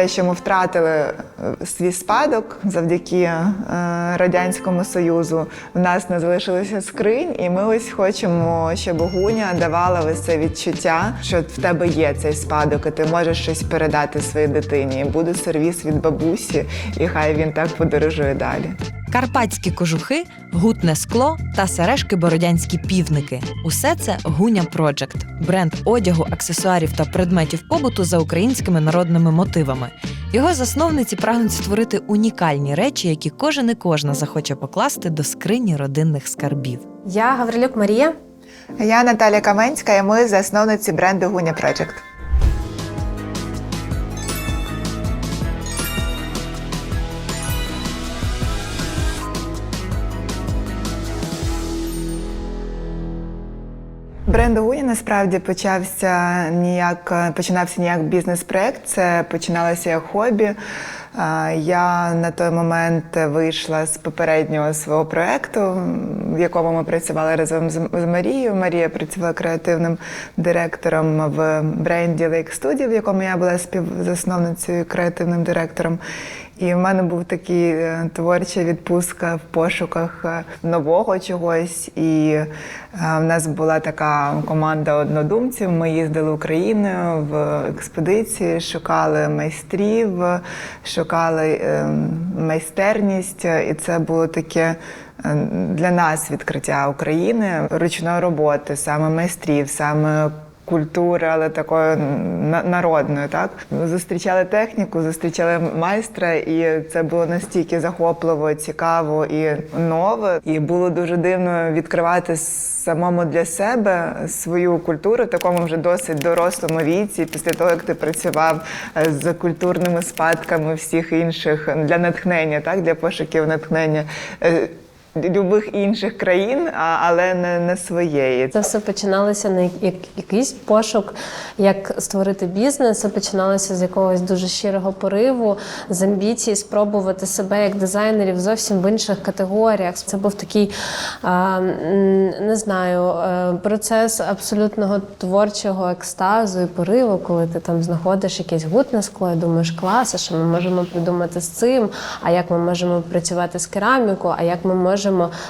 те, що ми втратили е, свій спадок завдяки е, радянському союзу, в нас не залишилося скринь, і ми ось хочемо, щоб Гуня давала ось це відчуття, що в тебе є цей спадок, і ти можеш щось передати своїй дитині. Буде сервіс від бабусі, і хай він так подорожує далі. Карпатські кожухи, гутне скло та сережки бородянські півники. Усе це Гуня Проджект, бренд одягу, аксесуарів та предметів побуту за українськими народними мотивами. Його засновниці прагнуть створити унікальні речі, які кожен і кожна захоче покласти до скрині родинних скарбів. Я Гаврилюк Марія. Я Наталя Каменська, і ми засновниці бренду Гуня Project. Бренд Гуня насправді почався ніяк, починався ніяк бізнес-проект. Це починалося як хобі. Я на той момент вийшла з попереднього свого проекту, в якому ми працювали разом з Марією. Марія працювала креативним директором в бренді Lake Studio, в якому я була співзасновницею креативним директором. І в мене був такий е, творча відпустка в пошуках е, нового чогось. І е, в нас була така команда однодумців. Ми їздили Україною в експедиції, шукали майстрів, шукали е, майстерність, і це було таке. Для нас відкриття України ручної роботи, саме майстрів, саме культури, але такої на- народної. Так зустрічали техніку, зустрічали майстра, і це було настільки захопливо, цікаво і нове. І було дуже дивно відкривати самому для себе свою культуру в такому вже досить дорослому віці. Після того як ти працював е, з культурними спадками всіх інших для натхнення, так для пошуків натхнення. Любих інших країн, але не, не своєї. Це все починалося як якийсь пошук, як створити бізнес. Це починалося з якогось дуже щирого пориву, з амбіції спробувати себе як дизайнерів зовсім в інших категоріях. Це був такий не знаю, е, процес абсолютного творчого екстазу і пориву, коли ти там знаходиш якесь гутне скло і думаєш, клас, а що ми можемо придумати з цим, а як ми можемо працювати з кераміку, а як ми можемо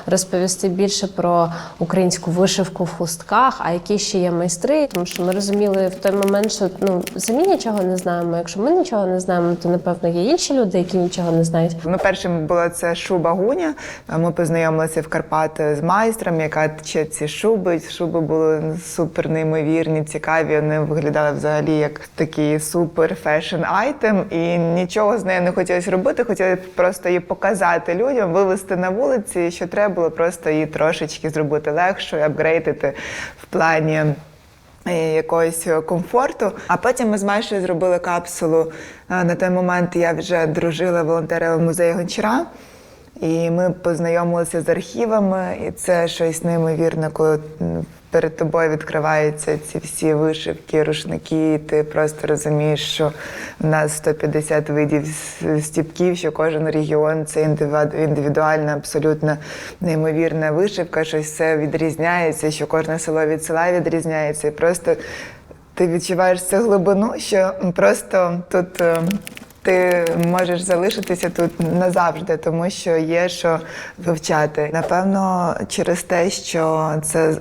розповісти більше про українську вишивку в хустках, а які ще є майстри. Тому що ми розуміли в той момент, що ну самі нічого не знаємо. Якщо ми нічого не знаємо, то напевно є інші люди, які нічого не знають. Ну, першим була це шуба Гуня. Ми познайомилися в Карпати з майстром, яка тче ці шуби. Шуби були супер неймовірні, цікаві. Вони виглядали взагалі як такий супер фешн айтем. І нічого з нею не хотілося робити. Хотіли просто її показати людям, вивести на вулиці. Що треба було просто її трошечки зробити легшою, апгрейдити в плані. е, Якогось комфорту. А потім ми з Машею зробили капсулу. Е, На той момент я вже дружила, волонтерила в музеї Гончара. І ми познайомилися з архівами, і це щось неймовірне, коли перед тобою відкриваються ці всі вишивки, рушники, і ти просто розумієш, що в нас 150 видів стіпків, що кожен регіон це індивіду- індивідуальна, абсолютно неймовірна вишивка, щось все відрізняється, що кожне село від села відрізняється. І просто ти відчуваєш цю глибину, що просто тут. Ти можеш залишитися тут назавжди, тому що є що вивчати. Напевно, через те, що це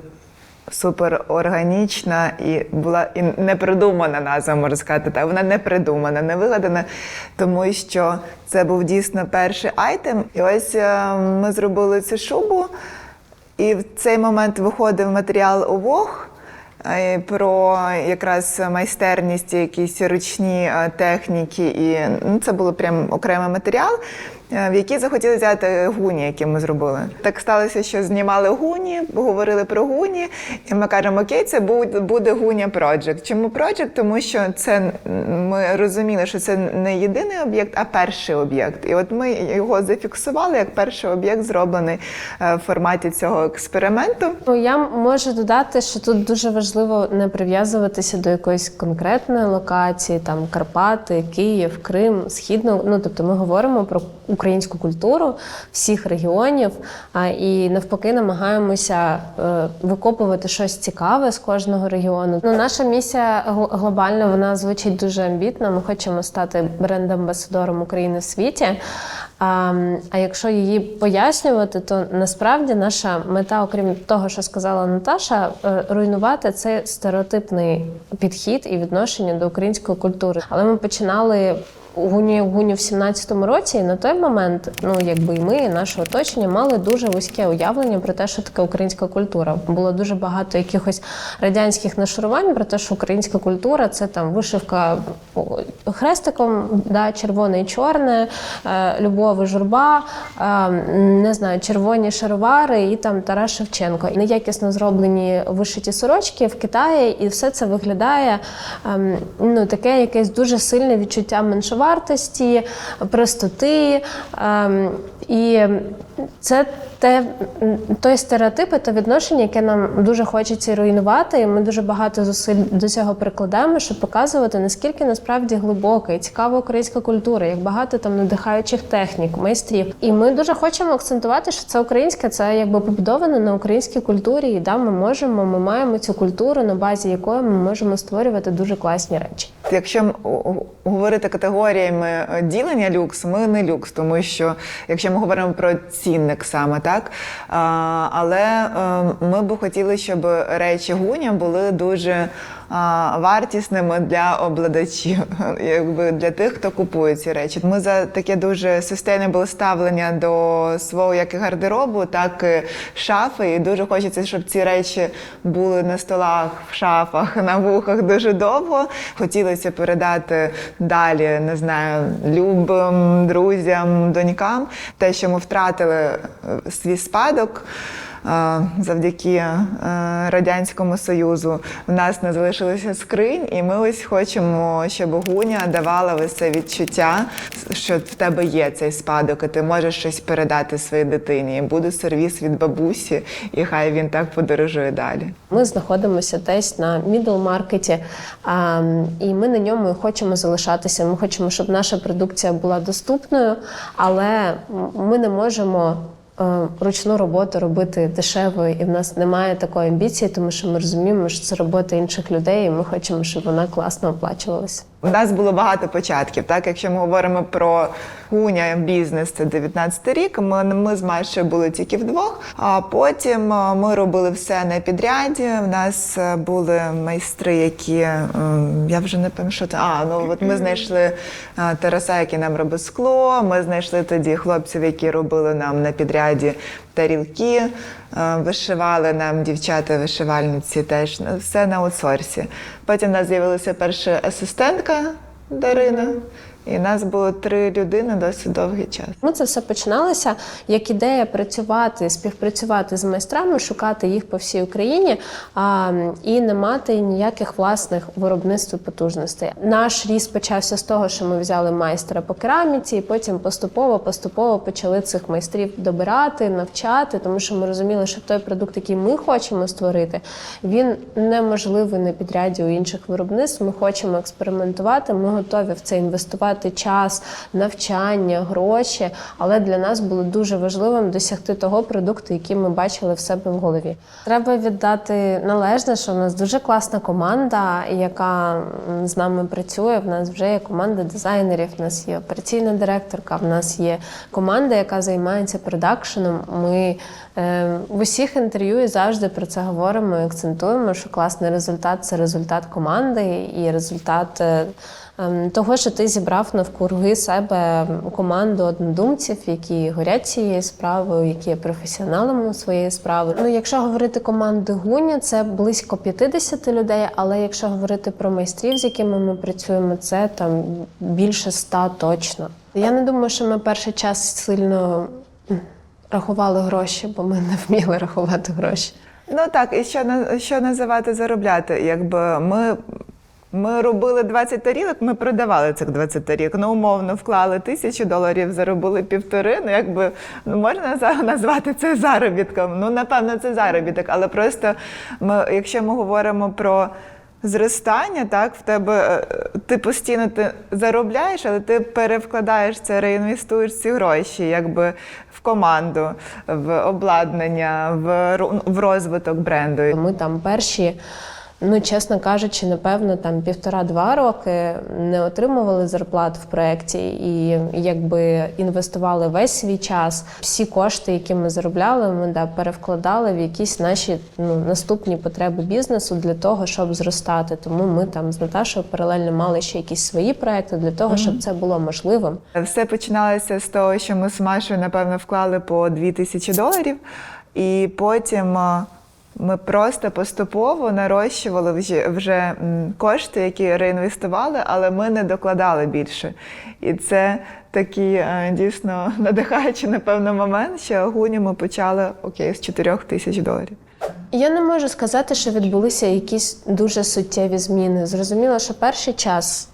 супер органічна і була і не придумана назва, можна сказати. Так, вона не придумана, не вигадана, тому що це був дійсно перший айтем. І ось е, ми зробили цю шубу, і в цей момент виходив матеріал е, Про якраз майстерність, якісь ручні е, техніки, і ну, це було прям окремий матеріал, в який захотіли взяти гуні, які ми зробили. Так сталося, що знімали гуні, говорили про гуні, і ми кажемо, окей, це буде гуня Project. Чому Project? Тому що це ми розуміли, що це не єдиний об'єкт, а перший об'єкт. І от ми його зафіксували як перший об'єкт, зроблений е, в форматі цього експерименту. Ну, я можу додати, що тут дуже важливо не прив'язуватися до якоїсь конкретної локації, там Карпати, Київ, Крим, Східно. Ну тобто ми говоримо про українську культуру всіх регіонів, а, і навпаки намагаємося е, викопувати щось цікаве з кожного регіону. Ну, наша місія гл- глобальна вона звучить дуже амбітно. Ми хочемо стати бренд-амбасадором України в світі. А, а якщо її пояснювати, то насправді наша мета, окрім того, що сказала Наташа, е, руйнувати цей стереотипний підхід і відношення до української культури. Але ми починали гуні гуні в 17-му році, і на той момент, ну якби і ми, і наше оточення мали дуже вузьке уявлення про те, що таке українська культура. Було дуже багато якихось радянських нашарувань про те, що українська культура це там вишивка хрестиком, да, червоне і чорне, е, любов і журба, е, не знаю, червоні шаровари і там Тарас Шевченко. І неякісно зроблені вишиті сорочки в Китаї, і все це виглядає ем, ну, таке якесь дуже сильне відчуття меншовартості, простоти. Ем, і це те, той стереотип, і відношення, яке нам дуже хочеться руйнувати. І ми дуже багато зусиль до цього прикладаємо, щоб показувати, наскільки насправді глибока і цікава українська культура, як багато там надихаючих технік, майстрів. І ми дуже хочемо акцентувати, що це українське, це якби побудовано на українській культурі. І да, ми можемо, ми маємо цю культуру, на базі якої ми можемо створювати дуже класні речі. Якщо говорити категоріями е, ділення люкс, ми не люкс, тому що якщо ми говоримо про цінник саме так. Але е, ми б хотіли, щоб речі гуня були дуже вартісними для обладачів, якби для тих, хто купує ці речі. Ми за таке дуже sustainable ставлення до свого як і гардеробу, так і шафи. І дуже хочеться, щоб ці речі були на столах, в шафах, на вухах дуже довго. Хотілося передати далі, не знаю, любим друзям, донькам, те, що ми втратили е, свій спадок. Завдяки е, радянському союзу в нас не залишилося скринь, і ми ось хочемо, щоб гуня давала ось це відчуття, що в тебе є цей спадок, і ти можеш щось передати своїй дитині. Буде сервіс від бабусі, і хай він так подорожує далі. Ми знаходимося десь на мідл маркеті, і ми на ньому хочемо залишатися. Ми хочемо, щоб наша продукція була доступною, але ми не можемо. Е, Ручну роботу робити дешевою, і в нас немає такої амбіції, тому що ми розуміємо, що це робота інших людей, і ми хочемо, щоб вона класно оплачувалася. У нас було багато початків. Так, якщо ми говоримо про гуня бізнес, це 19 рік. Ми, ми з Машею були тільки вдвох. А потім е, ми робили все на підряді. У нас е, були майстри, які е, я вже не пам'ятаю, що це. А ну от ми знайшли Тараса, який нам робив скло. Ми знайшли тоді хлопців, які робили нам на підряді тарілки. е, Вишивали нам дівчата-вишивальниці теж ну, все на аутсорсі. Потім у нас з'явилася перша асистентка Дарина, і нас було три людини досить довгий час. Ми це все починалося як ідея працювати, співпрацювати з майстрами, шукати їх по всій Україні а, і не мати ніяких власних виробництв і потужностей. Наш ріст почався з того, що ми взяли майстра по кераміці, і потім поступово, поступово почали цих майстрів добирати, навчати, тому що ми розуміли, що той продукт, який ми хочемо створити, він неможливий на підряді у інших виробництв. Ми хочемо експериментувати. Ми готові в це інвестувати час, навчання, гроші. Але для нас було дуже важливим досягти того продукту, який ми бачили в себе в голові. Треба віддати належне, що в нас дуже класна команда, яка з нами працює. В нас вже є команда дизайнерів, в нас є операційна директорка, в нас є команда, яка займається продакшеном. Ми е, в усіх інтерв'ю і завжди про це говоримо і акцентуємо, що класний результат це результат команди і результат. Ем, Того, що ти зібрав навкруги себе команду однодумців, які горять цією справою, які є професіоналами своєї справи. Ну, якщо говорити команди Гуня, це близько 50 людей. Але якщо говорити про майстрів, з якими ми працюємо, це там більше 100 точно. Я не думаю, що ми перший час сильно рахували гроші, бо ми не вміли рахувати гроші. Ну так, і що що називати заробляти? Якби ми. Ми робили 20 тарілок, ми продавали цих 20 тарілок. Ну, умовно, вклали тисячу доларів, заробили півтори. Ну, якби ну, можна назвати це заробітком. Ну, напевно, це заробіток. Але просто ми, якщо ми говоримо про зростання, так, в тебе е, ти постійно ти заробляєш, але ти перевкладаєш це, реінвестуєш ці гроші, якби в команду, в обладнання, в, в розвиток бренду. Ми там перші, ну чесно кажучи, напевно, там півтора-два роки не отримували зарплат в проєкті і якби інвестували весь свій час. Всі кошти, які ми заробляли, ми да, перевкладали в якісь наші ну, наступні потреби бізнесу для того, щоб зростати. Тому ми там з Наташою паралельно мали ще якісь свої проекти для того, щоб це було можливим. Все починалося з того, що ми з Машою, напевно, вклали по 2 тисячі доларів, і потім е, ми просто поступово нарощували вже, вже кошти, які реінвестували, але ми не докладали більше. І це такий е, дійсно надихаючий, напевно, момент, що гуню ми почали окей, з 4 тисяч доларів. Я не можу сказати, що відбулися якісь дуже суттєві зміни. Зрозуміло, що перший час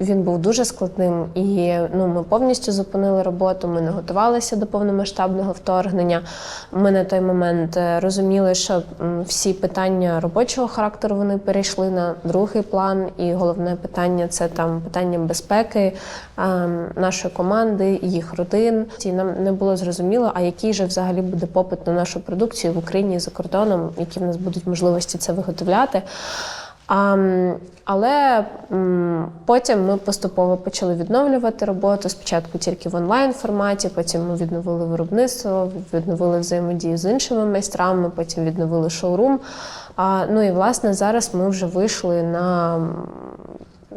він був дуже складним, і ну, ми повністю зупинили роботу. Ми не готувалися до повномасштабного вторгнення. Ми на той момент е, розуміли, що всі питання робочого характеру вони перейшли на другий план. І головне питання це там питання безпеки е, нашої команди, їх родин. І нам не було зрозуміло, а який же взагалі буде попит на нашу продукцію в Україні за кордоном, які в нас будуть можливості це виготовляти. А, але потім ми поступово почали відновлювати роботу. Спочатку тільки в онлайн форматі, потім ми відновили виробництво, відновили взаємодію з іншими майстрами, потім відновили шоурум. А, ну і власне зараз ми вже вийшли на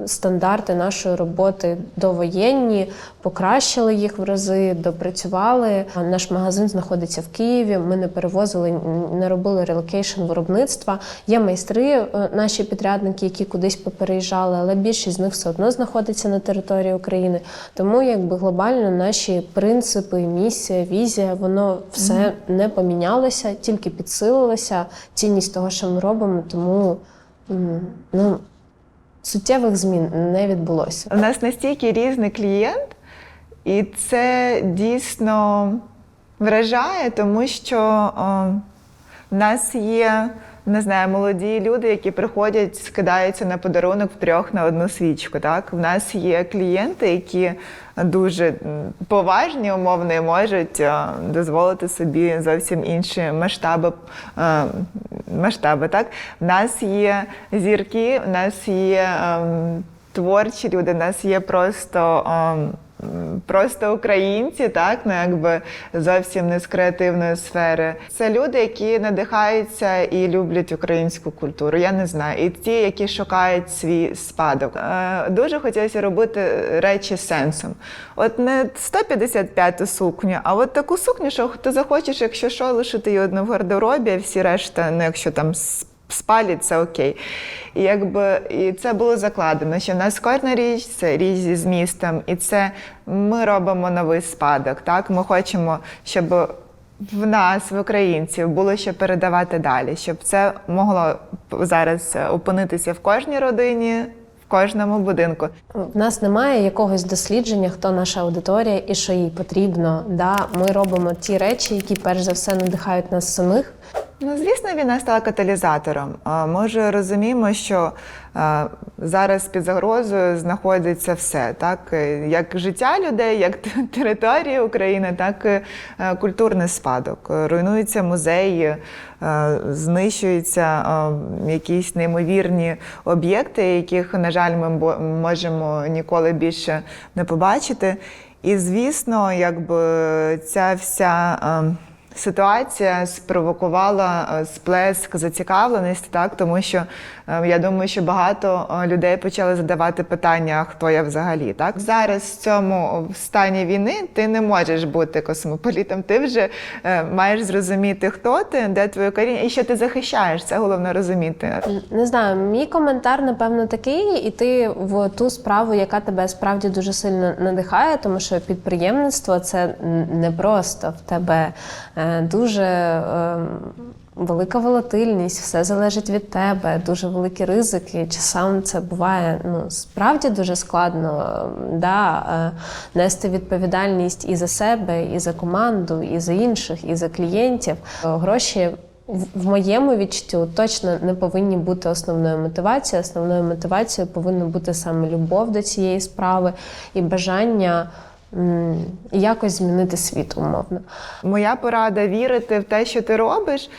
стандарти нашої роботи довоєнні, покращили їх в рази, допрацювали. Наш магазин знаходиться в Києві. Ми не перевозили, не робили релокейшн виробництва. Є майстри, е, наші підрядники, які кудись попереїжджали, але більшість з них все одно знаходиться на території України. Тому якби глобально наші принципи, місія, візія, воно все не помінялося, тільки підсилилося. Цінність того, що ми робимо, тому ну. Суттєвих змін не відбулося. У нас настільки різний клієнт, і це дійсно вражає, тому що о, в нас є. Не знаю, молоді люди, які приходять, скидаються на подарунок втрьох на одну свічку. Так, в нас є клієнти, які дуже поважні, умовно, і можуть е, дозволити собі зовсім інші масштаби. е, масштаби. Так, в нас є зірки, в нас є ем, творчі люди, в нас є просто. Просто українці, так ну якби зовсім не з креативної сфери. Це люди, які надихаються і люблять українську культуру. Я не знаю, і ті, які шукають свій спадок. Е, дуже хотілося робити речі сенсом. От не 155-ту сукню, а от таку сукню, що ти захочеш, якщо що, лишити її одну в гардеробі, а всі решта, ну якщо там спалять, це окей. І якби і це було закладено, що в нас кожна річ це річ зі змістом, і це ми робимо новий спадок. Так, ми хочемо, щоб в нас, в українців, було що передавати далі, щоб це могло зараз опинитися в кожній родині, в кожному будинку. В нас немає якогось дослідження, хто наша аудиторія і що їй потрібно. Да, ми робимо ті речі, які перш за все надихають нас самих. Ну, звісно, війна стала каталізатором. Ми вже розуміємо, що зараз під загрозою знаходиться все, так Е, як життя людей, як т- територія України, так і е, культурний спадок. Е, Руйнуються музеї, е, знищуються е, якісь неймовірні об'єкти, яких, на жаль, ми можемо ніколи більше не побачити. І звісно, якби ця вся. Ситуація спровокувала е, сплеск зацікавленості, так? Тому що я думаю, що багато е, людей почали задавати питання, хто я взагалі. Так зараз в цьому стані війни ти не можеш бути космополітом. Ти вже е, маєш зрозуміти, хто ти, де твоє коріння і що ти захищаєш. Це головне розуміти. Не знаю, мій коментар, напевно, такий іти в ту справу, яка тебе справді дуже сильно надихає, тому що підприємництво це не просто в тебе е, дуже. Велика волатильність, все залежить від тебе, дуже великі ризики. Часом це буває ну справді дуже складно да, е, нести відповідальність і за себе, і за команду, і за інших, і за клієнтів. Е, Гроші в моєму відчуттю точно не повинні бути основною мотивацією. Основною мотивацією повинна бути саме любов до цієї справи і бажання якось змінити світ умовно. Моя порада вірити в те, що ти робиш.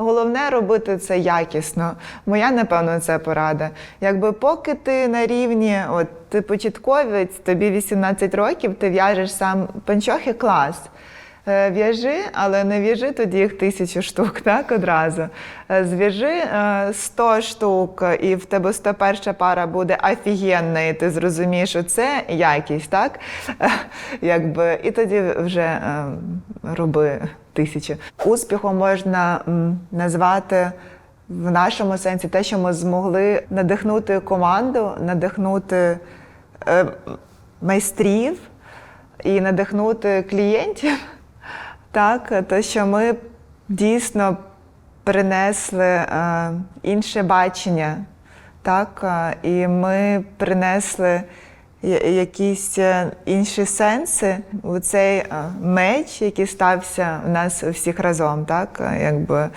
Головне робити це якісно. Моя, напевно, це порада. Якби поки ти на рівні, от ти початковець, тобі 18 років, ти в'яжеш сам панчохи клас. Е, В'яжи, але не в'яжи тоді їх тисячу штук, так одразу. Е, Зв'яжи е, 100 штук, і в тебе 101 пара буде офігенна, і ти зрозумієш, що це якість, так? Е, Якби, і тоді вже е, роби тисячі. Успіхом можна назвати в нашому сенсі те, що ми змогли надихнути команду, надихнути е, майстрів і надихнути клієнтів. Так, те, що ми дійсно принесли е, інше бачення, так, е, і ми принесли якісь е, інші сенси у цей е, меч, який стався у нас у всіх разом. Так, якби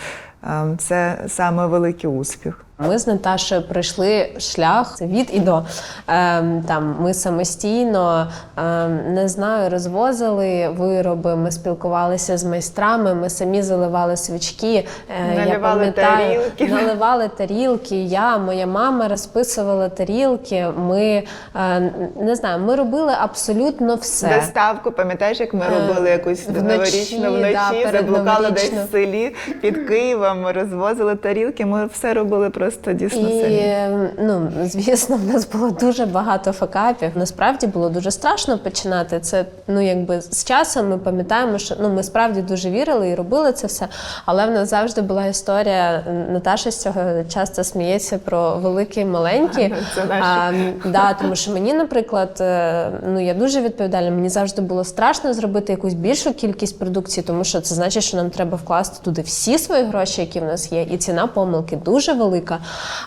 е, це саме великий успіх. Ми з Наташою пройшли шлях від і до. Ем, там ми самостійно ем, не знаю, розвозили вироби. Ми спілкувалися з майстрами. Ми самі заливали свічки. Е, я Наливали пам'ятаю, тарілки. наливали тарілки. Я, моя мама розписувала тарілки. Ми е, не знаю, ми робили абсолютно все. Доставку, пам'ятаєш, як ми Е, робили якусь вночі, новорічну да, вночі, перед заблукали десь в селі під Києвом, розвозили тарілки, ми все робили просто дійсно І ну звісно, в нас було дуже багато факапів. Насправді було дуже страшно починати. Це ну якби з часом ми пам'ятаємо, що ну ми справді дуже вірили і робили це все. Але в нас завжди була історія. Наташа з цього часто сміється про великий і маленький. Це. А, да, тому що мені, наприклад, е, ну я дуже відповідальна. Мені завжди було страшно зробити якусь більшу кількість продукції, тому що це значить, що нам треба вкласти туди всі свої гроші, які в нас є, і ціна помилки дуже велика.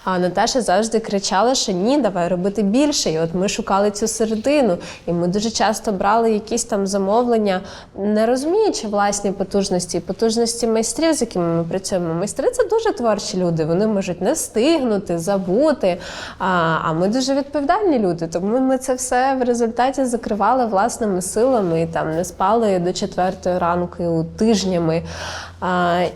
А Наташа завжди кричала, що ні, давай робити більше. І от ми шукали цю середину, і ми дуже часто брали якісь там замовлення, не розуміючи власні потужності, потужності майстрів, з якими ми працюємо. Майстри це дуже творчі люди. Вони можуть не встигнути, забути. А, а ми дуже відповідальні люди. Тому ми це все в результаті закривали власними силами і там не спали до четвертої ранку тижнями.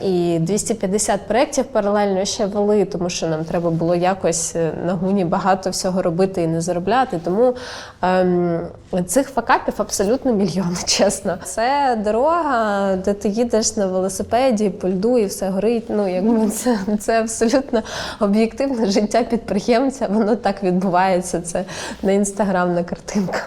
І 250 проєктів паралельно ще вели, тому що нам треба було якось е, на гуні багато всього робити і не заробляти. Тому ем, цих факапів абсолютно мільйони, чесно. Це дорога, де ти їдеш на велосипеді, по льду і все горить. Ну, якби це, це абсолютно об'єктивне життя підприємця. Воно так відбувається. Це не інстаграмна картинка.